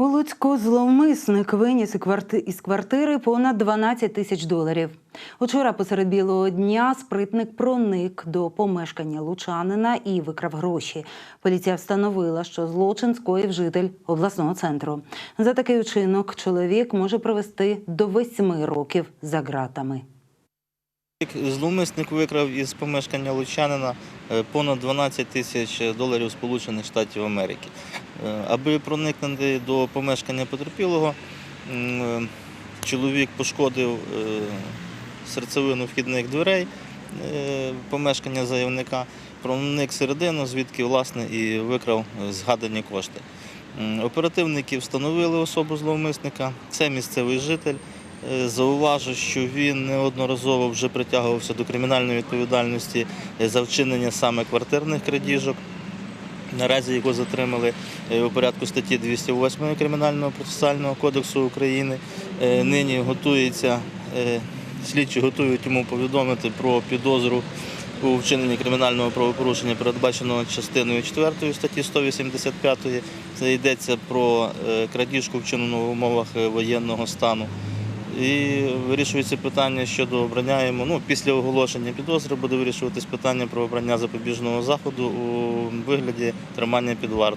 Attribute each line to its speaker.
Speaker 1: У Луцьку зловмисник виніс із квартири понад 12 тисяч доларів. Учора посеред білого дня спритник проник до помешкання лучанина і викрав гроші. Поліція встановила, що злочин скоїв житель обласного центру. За такий учинок чоловік може провести до восьми років за ґратами.
Speaker 2: Зловмисник викрав із помешкання лучанина понад 12 тисяч доларів Сполучених Штатів Америки. Е, Аби проникнути до помешкання потерпілого, е, чоловік пошкодив е, серцевину вхідних дверей е, помешкання заявника, проник всередину, звідки власне і викрав е, згадані кошти. Оперативники встановили особу зловмисника. Це місцевий житель. Е, Зауважу, що він неодноразово вже притягувався до кримінальної відповідальності е, за вчинення саме квартирних крадіжок. Наразі його затримали е, у порядку статті 208 Кримінального процесуального кодексу України. Нині готується, слідчі готують йому повідомити про підозру у вчиненні кримінального правопорушення, передбаченого частиною 4 статті 185. Це йдеться про крадіжку, вчинену в умовах воєнного стану. І вирішується питання щодо обрання йому. Ну, після оголошення підозри буде вирішуватись питання про обрання запобіжного заходу у вигляді тримання під вартою.